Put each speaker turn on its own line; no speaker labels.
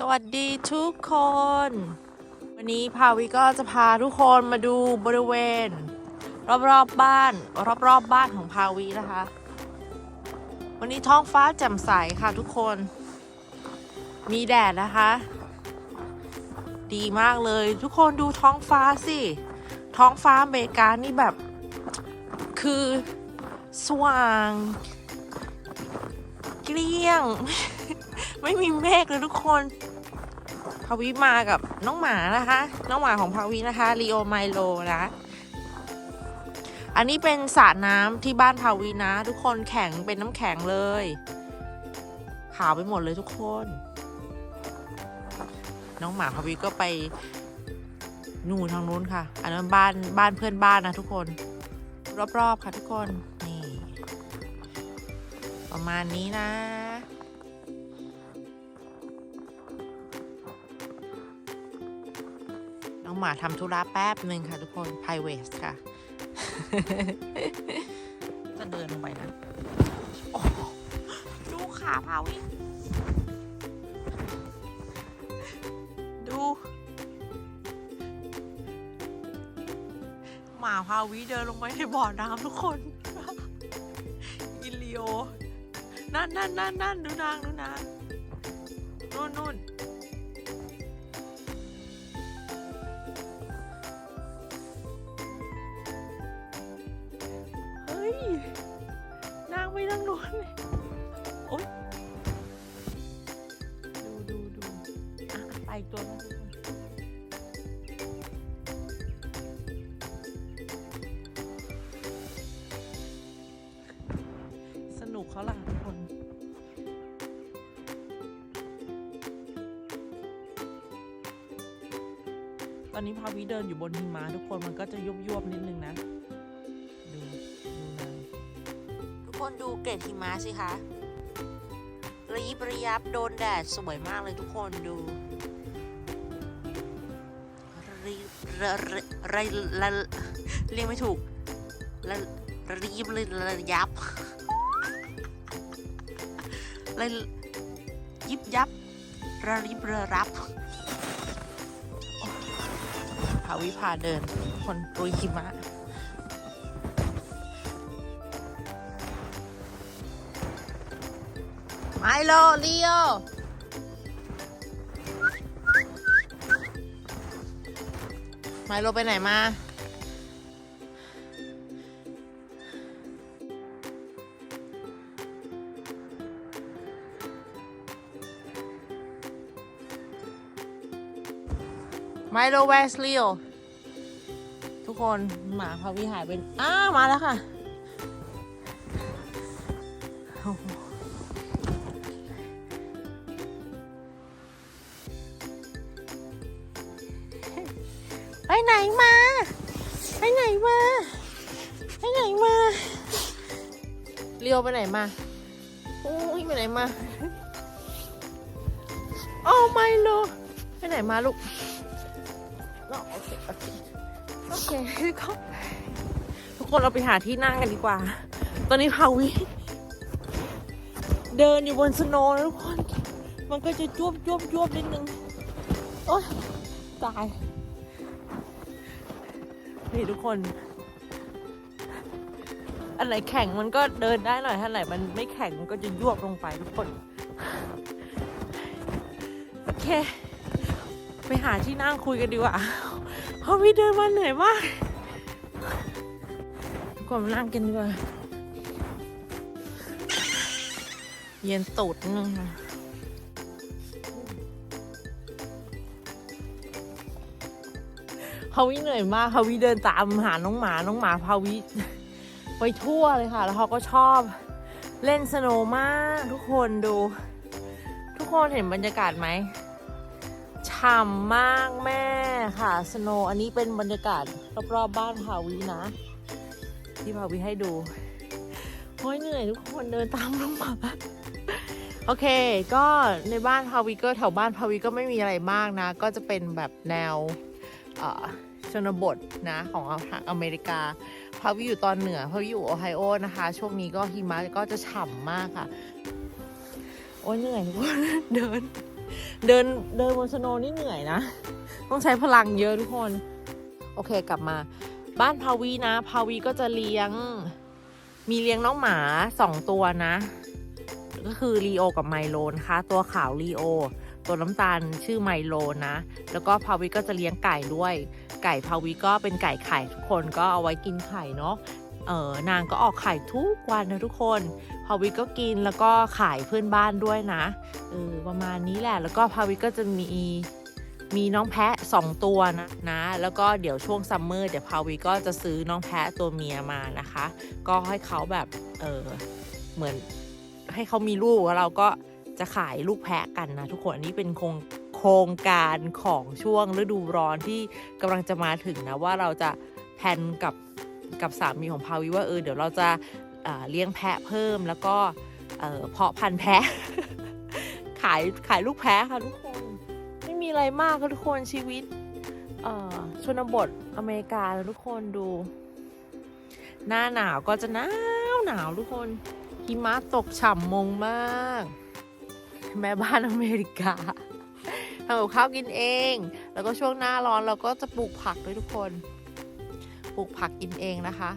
สวัสดีทุกคน วันนี้พาวิก็จะพาทุกคนมาดูบริเวณ รอบๆบบ้าน รอบๆบบ้านของพาวินะคะ วันนี้ท้องฟ้าแจ่มใสค่ะทุกคน มีแดดนะคะ ดีมากเลย ทุกคนดูท้องฟ้าสิ ท้องฟ้าอเมริกานี่แบบ คือสว่าง เกลี้ยงไม่มีเมฆเลยทุกคน พาวิมากับน้องหมานะคะ น้องหมาของพาวินะคะลีโอไมโลนะอันนี้เป็นสระน้ำที่บ้านพาวินะ ทุกคนแข็งเป็นน้ำแข็งเลยขาวไปหมดเลยทุกคน น้องหมาพาวิก็ไปนู่นทางนู้นค่ะ อันนั้นบ้านบ้านเพื่อนบ้านนะทุกคน รอบๆค่ะทุกคนนี่ประมาณนี้นะ น้องหมาทำธุระแป๊บหนึ่งค่ะทุกคน p r i v a t ค่ะ จะเดินลงไปนะดูขาพาวิดู หมาพาวิเดินลงไปในบ่อน้ำทุกคนอิลิโอ นั่นนั่นนั่นนั่นดูนางดูนางนู่นนู่น อีกตัวนึงทุกคนสนุกเขาลังทุกคนตอนนี้พาวิเดินอยู่บนหิมะทุกคนมันก็จะยุบยวบๆนิดนึงนะ ดูดูนะทุกคนดูเกล็ดหิมะสิคะระยิบระยับโดนแดดสวยมากเลยทุกคนดู รีระระระระเรียกไม่ถูกระระยิบระระยับระยิบยับระริบระรับพาวิพาเดิน คนปุยหิมะไมโลลีโอ ไมโลไปไหนมา ไมโลแวสเลีโอทุกคนหมาพาวิหายเป็นอ้ามาแล้วค่ะ ไปไหนมา ไปไหนมา ไปไหนมาเลียวไปไหนมาโอ้ยไปไหนมาโอ้ไม่โลไปไหนมาลูกโอเคโอเคโอเคก็ทุกคนเราไปหาที่นั่งกันดีกว่า ตอนนี้พาวิเดินอยู่บนสโนว์นะทุกคน มันก็จะจ้วบจ้วบจ้วบนิดนึง โอ๊ยตาย นี่ทุกคน อันไหนแข็งมันก็เดินได้หน่อยถ้าไหนมันไม่แข็งมันก็จะยวบลงไปทุกคน โอเค ไปหาที่นั่งคุยกันดีกว่าเพราะวิเดินมาเหนื่อยมากทุกคนนั่งกันดีกว่า เย็นตูดนิดนึงค่ะ พาวิเหนื่อยมากพาวิเดินตามหาน้องหมาน้องหมาพาวิไปทั่วเลยค่ะ แล้วเขาก็ชอบเล่นสโนว์มากทุกคนดู ทุกคนเห็นบรรยากาศไหมฉ่ำมากแม่ค่ะสโนว์อันนี้เป็นบรรยากาศรอบๆบ้านพาวีนะ ที่พาวีให้ดูโอ้ยเหนื่อยทุกคนเดินตามลงมาโอเค ก็ในบ้านพาวีก็แถวบ้านพาวีก็ไม่มีอะไรมากนะ ก็จะเป็นแบบแนวเอ่อ นบทนะของทางอเมริกาพาวิอยู่ตอนเหนือพาวิอยู่โอไฮโอนะคะ ช่วงนี้ก็หิมะก็จะฉ่ำมากค่ะ โอ้ยเหนื่อยทุกคนเดิน เดินเดินบนสโนนี่เหนื่อยนะ ต้องใช้พลังเยอะทุกคน โอเคกลับมา บ้านพาวีนะ พาวีก็จะเลี้ยง มีเลี้ยงน้องหมาสองตัวนะ ก็คือลีโอกับไมโลนะคะ ตัวขาวลีโอตัวน้ำตาลชื่อไมโลนะ แล้วก็พาวิก็จะเลี้ยงไก่ด้วย ไก่พาวิก็เป็นไก่ไข่ทุกคนก็เอาไว้กินไข่เนาะเออนางก็ออกไข่ทุกวันนะทุกคน พาวิก็กินแล้วก็ขายเพื่อนบ้านด้วยนะเออประมาณนี้แหละ แล้วก็พาวิก็จะมีมีน้องแพะสองตัวนะนะ แล้วก็เดี๋ยวช่วงซัมเมอร์เดี๋ยวพาวิก็จะซื้อน้องแพะตัวเมียมานะคะ ก็ให้เขาแบบเออเหมือนให้เขามีลูกแล้วเราก็จะขายลูกแพะกันนะทุกคนอันนี้เป็นโครง ครงการของช่วงฤดูร้อนที่กำลังจะมาถึงนะว่าเราจะแพนกับกับสามีของพาวิว่าเออเดี๋ยวเราจะเเลี้ยงแพะเพิ่มแล้วก็เพาะพันธุ์แพะ ขายขายลูกแพะค่ะทุกคน ไม่มีอะไรมากค่ะทุกคนชีวิตชนบทอเมริกาทุกคนดู หน้าหนาวก็จะหนาวหนาวทุกคนหิมะตกฉ่ำมงมาก แม่บ้านอเมริกา ทำกับข้าวกินเอง แล้วก็ช่วงหน้าร้อนเราก็จะปลูกผักด้วยทุกคน ปลูกผักกินเองนะคะ